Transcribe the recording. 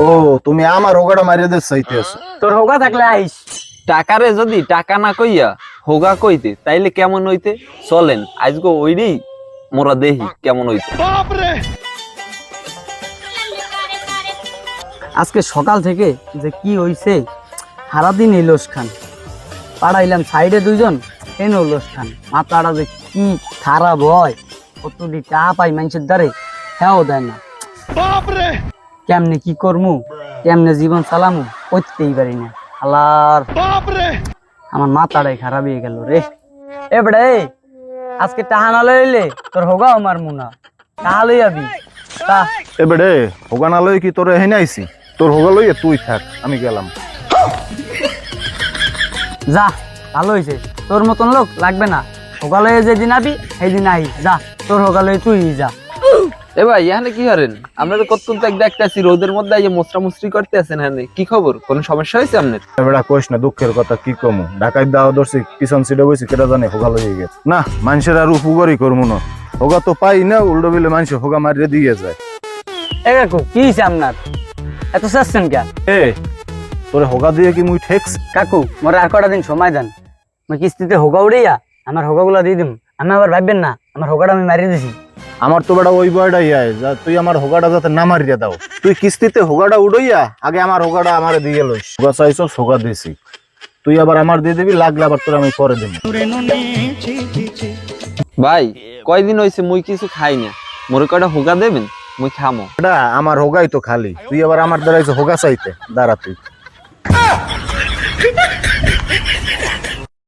ও তুমি আমার হোগাটা মারিয়ে দিয়ে চাইতে আছো তোর হোগা থাকলে আইস। টাকারে যদি টাকা না কইয়া হোগা কইতে তাইলে কেমন হইতে? চলেন আজকে ওইটাই মোরা দেহি কেমন হইতে। আজকে সকাল থেকে যে কি হইছে সারাদিন এই লোস খান পাড়াইলাম সাইডে দুইজন এন লোস খান মাথাটা যে কি খারাপ হয় কতটি চা পাই মানুষের দ্বারে হ্যাঁ দেয় না। কেমনে কি করমু? কেমনে জীবন চালামু? করতেই পারি না। আল্লাহর আমার মাথাটাই খারাপ হয়ে গেল রে। এ বেড়ে আজকে টাহা না লইলে তোর হোগা আমার মুনা টাহা লই যাবি তা। এবারে হোগা না লই কি তোর হেনে আইছি? তোর হোগা লইয়ে তুই থাক আমি গেলাম। যা ভালো হয়েছে তোর মতন লোক লাগবে না। সকালে যেদিন আবি সেদিন আই। যা তোর সকালে তুই যা। এ ভাই এখানে কি করেন? আমরা তো কতক্ষণ তাক দেখতেছি রোদের মধ্যে আইয়ে মোসরা মুসরি করতে আছেন এখানে। কি খবর? কোনো সমস্যা হয়েছে আপনার? এবারে কইস না দুঃখের কথা কি কমু? ঢাকায় দাও ধরছি পিছন সিটে বসি কেটা জানে হোগা লইয়ে গেছে। না মানুষের আর উপকারই করব না। হোগা তো পাই না উল্টো বিলে মানুষ হোগা মারিয়ে দিয়ে যায়। এ কাকু কি হয়েছে আপনার? এত চাচ্ছেন কে এ তোরে হোগা দিয়ে কি মুই ঠেকস কাকু মোর আর কটা দিন সময় দেন। মই কিস্তিতে হোগা উড়াইয়া আমার হোগাগুলা দিয়ে দিম। আমি আবার ভাববেন না আমার হোগাটা আমি মারিয়ে দিছি। আমার তো বেটা ওই বয়টাই আয়। যা তুই আমার হোগাটা যাতে না মারিয়ে দাও। তুই কিস্তিতে হোগাটা উড়াইয়া আগে আমার হোগাটা আমার দিয়ে গেল হোগা চাইস হোগা দিয়েছি তুই আবার আমার দিয়ে দিবি লাগলে আবার তোর আমি করে দিবি ভাই কয়দিন হয়েছে মুই কিছু খাই না। মোর কয়টা হোগা দেবেন? মুই খামো। এটা আমার হোগাই তো খালি। তুই আবার আমার দ্বারা হোগা চাইতে। দাঁড়া তুই।